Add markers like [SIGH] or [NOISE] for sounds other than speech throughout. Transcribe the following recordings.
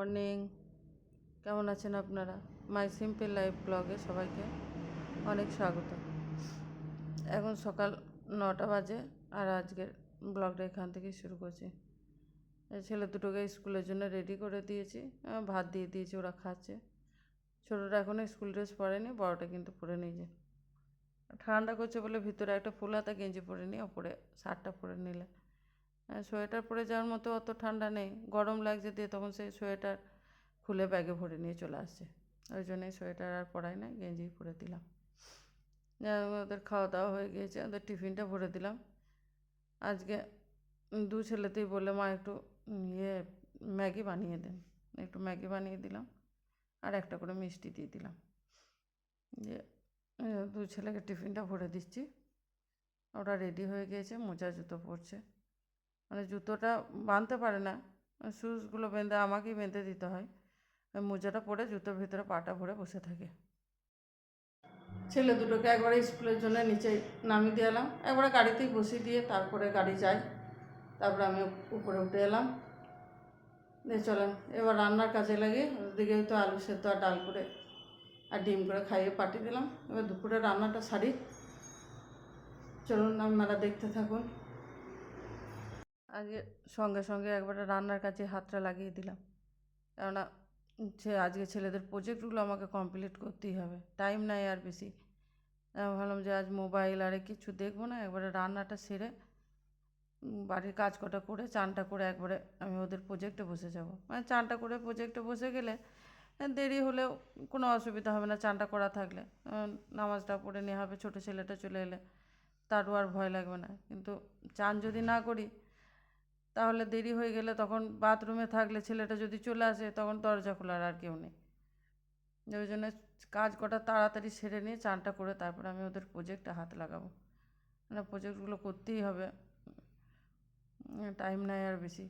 Morning. কেমন আছেন আপনারা? মাই সিম্পল লাইফ ব্লগে সবাইকে অনেক স্বাগত। এখন সকাল নটা বাজে আর আজকের ব্লগটা এখান থেকেই শুরু করছি। ছেলে দুটোকে স্কুলের জন্য রেডি করে দিয়েছি। ভাত দিয়ে দিয়েছি, ওরা খাচ্ছে। ছোটোটা এখনও স্কুল ড্রেস পরেনি, বড়টা কিন্তু পরে নিয়েছে ঠান্ডা করছে বলে ভিতরে একটা ফুল হাতা গেঞ্জি পরে নিই ওপরে শার্টটা পরে নিলে। সোয়েটার পরে যাওয়ার মতো অত ঠান্ডা নেই। গরম লাগছে দিয়ে তখন সেই সোয়েটার খুলে ব্যাগে ভরে নিয়ে চলে আসছে। ওই জন্যই সোয়েটার আর পরাই না গেঞ্জি পরে দিলাম। ওদের খাওয়া দাওয়া হয়ে গিয়েছে, ওদের টিফিনটা ভরে দিলাম। আজকে দু ছেলেতেই বললে, মা, একটু ইয়ে ম্যাগি বানিয়ে দেন। একটু ম্যাগি বানিয়ে দিলাম আর একটা করে মিষ্টি দিয়ে দিলাম। যে দু ছেলেকে টিফিনটা ভরে দিচ্ছি। ওরা রেডি হয়ে গিয়েছে, মোজা, জুতো পরছে। মানে জুতোটা বাঁধতে পারে না শ্যুজগুলো বেঁধে আমাকেই বেঁধে দিতে হয়। মোজাটা পরে জুতোর ভিতরে পাটা ভরে বসে থাকে। ছেলে দুটোকে একবারে স্কুলের জন্য নিচে নামিয়ে দিয়ে এলাম। একবারে গাড়িতেই বসিয়ে দিয়ে তারপরে গাড়ি যাই। তারপরে আমি উপরে উঠে এলাম। দিয়ে চলেন, এবার রান্নার কাজে লাগে ওদিকে তো আলু সেদ্ধ আর ডাল করে আর ডিম করে খাইয়ে পাঠিয়ে দিলাম। এবার দুপুরে রান্নাটা সারি। চলুন আপনারা দেখতে থাকুন। আজকে সঙ্গে সঙ্গে একবারে রান্নার কাজে হাতটা লাগিয়ে দিলাম। কেননা সে আজকে ছেলেদের প্রজেক্টগুলো আমাকে কমপ্লিট করতেই হবে। টাইম নাই আর বেশি। ভাবলাম যে আজ মোবাইল আর কিছু দেখব না, একবারে রান্নাটা সেরে বাড়ির কাজ কটা করে, চানটা করে একবারে আমি ওদের প্রজেক্টে বসে যাব। মানে চানটা করে প্রজেক্টে বসে গেলে দেরি হলেও কোনো অসুবিধা হবে না চানটা করা থাকলে। নামাজটা পড়ে নেওয়া হবে, ছোটো ছেলেটা চলে এলে, তারও আর ভয় লাগবে না। কিন্তু চান যদি না করি তাহলে দেরি হয়ে গেলে তখন বাথরুমে থাকলে ছেলেটা যদি চলে আসে, তখন দরজা খোলার আর কেউ নেই। ওই জন্য কাজ কটা তাড়াতাড়ি সেরে নিয়ে চানটা করে তারপরে আমি ওদের প্রজেক্টে হাত লাগাবো। মানে প্রজেক্টগুলো করতেই হবে। টাইম নাই আর বেশি।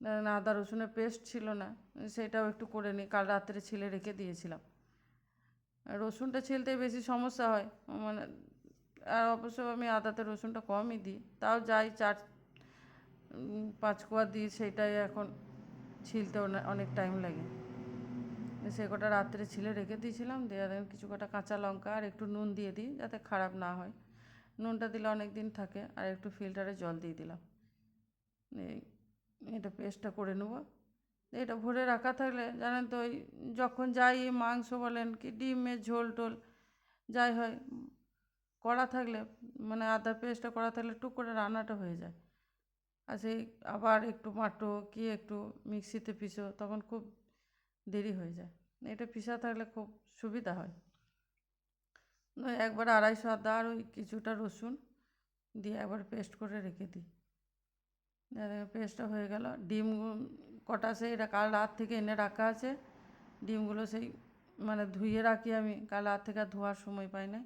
ধরেন আদা রসুনের পেস্ট ছিল না, সেটাও একটু করে নিই। কাল রাত্রে ছিলে রেখে দিয়েছিলাম। রসুনটা ছিলতেই বেশি সমস্যা হয়। মানে আর অবশ্য আমি আদাতে রসুনটা কমই দিই। তাও যাই চার পাঁচ কোয়া দিই সেটাই এখন ছিলতে অনে- অনেক টাইম লাগে। সে কটা রাত্রে ছিলে, রেখে দিয়েছিলাম দিয়ে দেখেন কিছু কটা কাঁচা লঙ্কা আর একটু নুন দিয়ে দিই, যাতে খারাপ না হয়। নুনটা দিলে অনেক দিন থাকে, আর একটু ফিল্টারে জল দিয়ে দিলাম। এই, এটা পেস্টটা করে নেব। এটা ভরে রাখা থাকলে, জানেন তো, ওই যখন যাই, মাংস বলেন কি, ডিমের ঝোল টোল, যাই হয়, করা থাকলে মানে আদা পেস্টটা করা থাকলে টুক করে রান্নাটা হয়ে যায়। আর সেই আবার একটু মাটো, কি একটু মিক্সিতে পিসো, তখন খুব দেরি হয়ে যায়। এটা পিসা থাকলে খুব সুবিধা হয়। একবার আড়াইশো আদা আর ওই কিছুটা রসুন দিয়ে একবার পেস্ট করে রেখে দিই। পেস্টটা হয়ে গেল। ডিম কটা সেই কাল রাত থেকে এনে রাখা আছে। ডিমগুলো সেই মানে ধুয়ে রাখি আমি। কাল রাত থেকে আর ধোয়ার সময় পাই না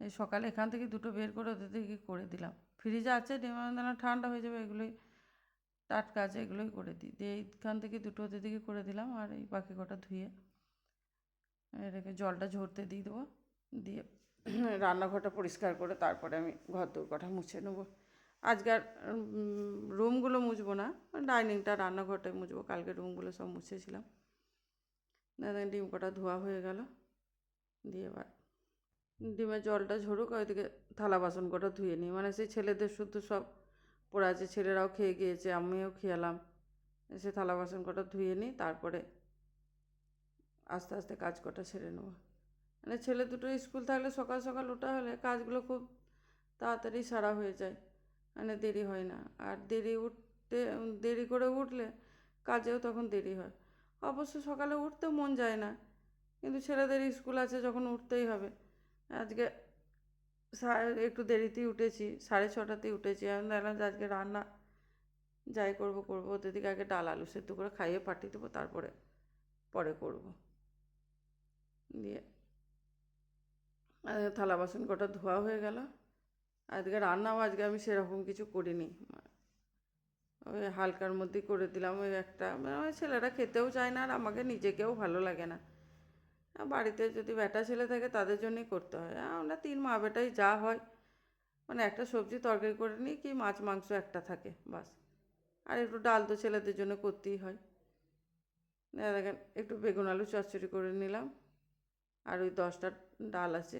এই সকালে এখান থেকে দুটো বের করে ওদের থেকে করে দিলাম। ফ্রিজে আছে ডিম দানা ঠান্ডা হয়ে যাবে, এগুলোই টাটকা আছে, এগুলোই করে দিই। দিয়ে এইখান থেকে দুটো ওদের দিকে করে দিলাম আর এই বাকি কটা ধুয়ে এটাকে জলটা ঝরতে দিয়ে দেবো। দিয়ে রান্নাঘরটা পরিষ্কার করে তারপরে আমি ঘর দৌড় কটা মুছে নেব। আজকে আর রুমগুলো মুছবো না, ডাইনিংটা, রান্নাঘরটাই মুছবো। কালকে রুমগুলো সব মুছেছিলাম। ডিম কটা ধোয়া হয়ে গেল। দিয়ে এবার ডিমের জলটা ঝরুক ওইদিকে থালা বাসন কটা ধুয়ে নিই। মানে সেই ছেলেদের শুধু সব পড়ে আছে, ছেলেরাও খেয়ে গিয়েছে, আমিও খেয়ালাম এসে থালা বাসন কটা ধুয়ে নিই, তারপরে আস্তে আস্তে কাজ কটা সেরে নেব। মানে ছেলে দুটো স্কুল থাকলে সকাল সকাল ওঠা হলে কাজগুলো খুব তাড়াতাড়ি সারা হয়ে যায়। মানে দেরি হয় না। আর দেরি উঠতে, দেরি করে উঠলে কাজেও তখন দেরি হয়। অবশ্য সকালে উঠতে মন যায় না। কিন্তু ছেলেদের স্কুল আছে, যখন উঠতেই হবে। আজকে একটু দেরিতেই উঠেছি, সাড়ে ছটাতেই উঠেছি। আমি দেখলাম যে আজকে রান্না যাই করব করব। ওদের দিকে আগে ডাল, আলু সেদ্ধ করে খাইয়ে পাঠিয়ে দেবো, তারপরে, পরে করব। দিয়ে থালা বাসন কটা ধোয়া হয়ে গেল। আজকে রান্নাও আজকে আমি সেরকম কিছু করিনি। ওই হালকার মধ্যেই করে দিলাম ওই একটা। মানে ছেলেরা খেতেও চায় না আর আমাকে নিজেকেও ভালো লাগে না। বাড়িতে যদি বেটা ছেলে থাকে তাদের জন্যই করতে হয়। আমরা তিন মা বেটাই যা হয় মানে একটা সবজি তরকারি করে নিই কি মাছ, মাংস একটা থাকে, বাস। আর একটু ডাল তো ছেলেদের জন্য করতেই হয়। দেখেন, একটু বেগুন, আলু, চচ্চড়ি করে নিলাম। আর ওই দশটা ডাল আছে।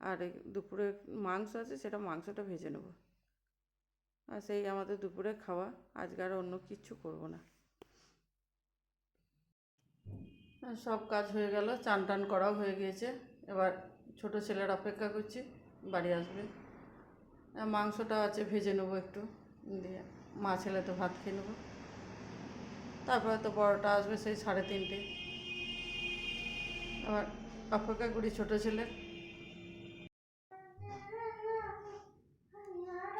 আর দুপুরে মাংস আছে, সেটা মাংসটা ভেজে নেব। আর সেই আমাদের দুপুরে খাওয়া, আজকে আর অন্য কিচ্ছু করব না আর সব কাজ হয়ে গেল চান টান করাও হয়ে গিয়েছে। এবার ছোট ছেলের অপেক্ষা করছি, বাড়ি আসবে। মাংসটা আছে, ভেজে নেব একটু, দিয়ে মা ছেলে তো ভাত খেয়ে নেব। তারপরে তো বড়টা আসবে সেই সাড়ে তিনটে। আবার অপেক্ষা করি ছোটো ছেলে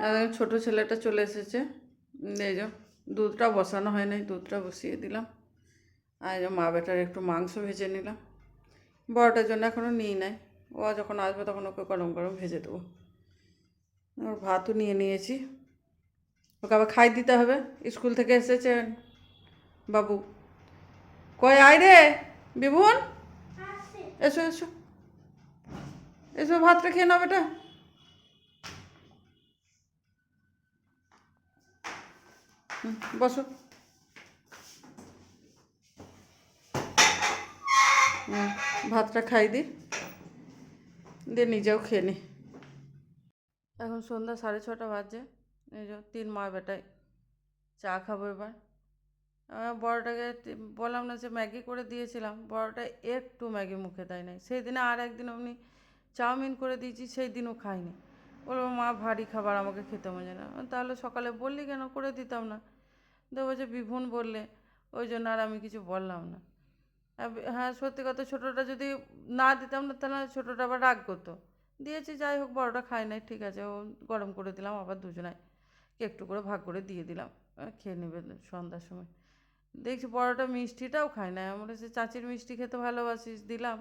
আর ছোটো ছেলেটা চলে এসেছে। এই যে, দুধটা বসানো হয় নাই দুধটা বসিয়ে দিলাম। আর মা বেটার একটু মাংস ভেজে নিলাম। বড়টার জন্য এখনও নিই নাই। ও যখন আসবে তখন ওকে গরম গরম ভেজে দেবো। ওর ভাতও নিয়ে নিয়েছি। ওকে আবার খাই দিতে হবে। স্কুল থেকে এসেছেন বাবু। কই আয় রে বিভুন এসো এসো। এসো, ভাতটা খেয়ে নাও বেটা। বসো। ভাতটা খাই দি। দিয়ে নিজেও খেয়ে নি। এখন সন্ধ্যা সাড়ে ছটা বাজে। এই যে তিন মা বেটায় চা খাব এবার। বড়টাকে বললাম না যে ম্যাগি করে দিয়েছিলাম। বড়টা একটু ম্যাগি মুখে দেয় নাই। সেই দিনে আর একদিন অমনি চাউমিন করে দিয়েছি, সেই দিনও খাইনি। বলব মা, ভারী খাবার, আমাকে খেতে মজা না। তাহলে সকালে বললি কেন? করে দিতাম না। দেবো যে বিভুন বললে, ওই জন্য আর আমি কিছু বললাম না। হ্যাঁ সত্যি কথা ছোটোটা যদি না দিতাম না, তাহলে ছোটোটা আবার রাগ করতো। দিয়েছি, যাই হোক, বড়োটা খাই নাই, ঠিক আছে, ও গরম করে দিলাম, আবার দুজনায় একটু করে ভাগ করে দিয়ে দিলাম। খেয়ে নেবে সন্ধ্যার সময়। দেখছি বড়োটা মিষ্টিটাও খায় না আমরা সে চাচির মিষ্টি খেতে ভালোবাসিস? দিলাম।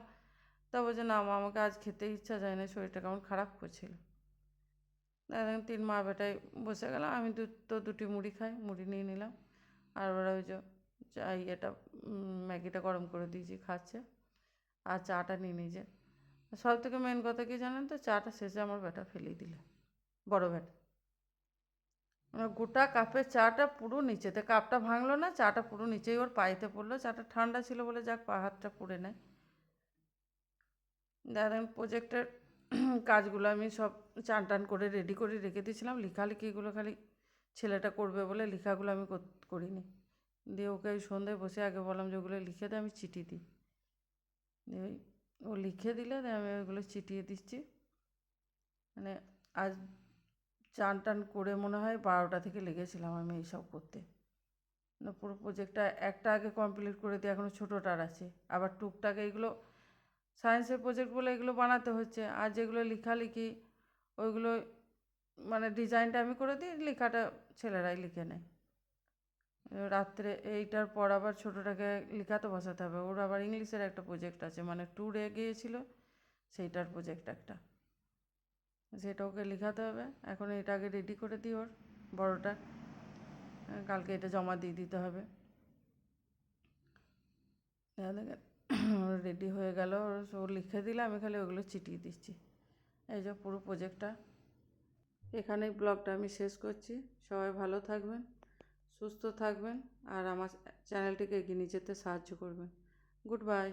তা বলছে, না মা, আমাকে আজ খেতে ইচ্ছা যায় না, শরীরটা কেমন খারাপ করছিল। এখন তিন মা বেটায় বসে গেলাম আমি দু তো দুটি মুড়ি খাই, মুড়ি নিয়ে নিলাম। আর ওরা ওই যে চা ইয়েটা ম্যাগিটা গরম করে দিয়েছি খাচ্ছে। আর চাটা নিয়ে নিজে সব থেকে মেন কথা কি জানেন তো? চাটা শেষে আমার ব্যাটা ফেলেই দিল। বড় বেটা মানে গোটা কাপের চাটা পুরো নিচেতে, কাপটা ভাঙলো না, চাটা পুরো নিচেই ওর পায়েতে পড়ল। চাটা ঠান্ডা ছিল বলে যাক পা হাতটা পুড়ে নেয়। দেখেন প্রজেক্টের [CLEARS THROAT] কাজগুলো আমি সব চান টান করে রেডি করে রেখে দিয়েছিলাম। লেখালেখিগুলো খালি ছেলেটা করবে বলে লেখাগুলো আমি কর- করিনি। দিয়ে ওকে ওই সন্ধ্যায় বসে আগে বললাম যে ওগুলো লিখে দে, আমি চিঠি দিই। দিয়ে ও লিখে দিলে দিয়ে আমি ওইগুলো চিটিয়ে দিচ্ছি। মানে আজ চান টান করে মনে হয় বারোটা থেকে লেগেছিলাম আমি এইসব করতে। না পুরো প্রজেক্টটা একটা আগে কমপ্লিট করে দিয়ে এখনও ছোটোটার আছে। আবার টুকটাক এইগুলো সায়েন্সের প্রজেক্ট বলে এগুলো বানাতে হচ্ছে। আর যেগুলো লেখালেখি, ওইগুলো মানে ডিজাইনটা আমি করে দিই, লেখাটা ছেলেরাই লিখে নেয়। রাত্রে এইটার পর আবার ছোটোটাকে লেখাতে বসাতে হবে। ওর আবার ইংলিশের একটা প্রজেক্ট আছে মানে ট্যুরে গিয়েছিল, সেইটার প্রজেক্ট একটা। সেটা ওকে লেখাতে হবে। এখন এটা আগে রেডি করে দিই ওর, বড়টা। কালকে এটা জমা দিয়ে দিতে হবে। ওর রেডি হয়ে গেল। ওর লিখে দিলে আমি খালি ওগুলো চিটিয়ে দিচ্ছি। এই যে পুরো প্রজেক্টটা এখানেই ব্লগটা আমি শেষ করছি। সবাই ভালো থাকবেন। সুস্থ থাকবেন আর আমার চ্যানেলটিকে এগিয়ে নিয়ে যেতে সাহায্য করবেন। Good bye.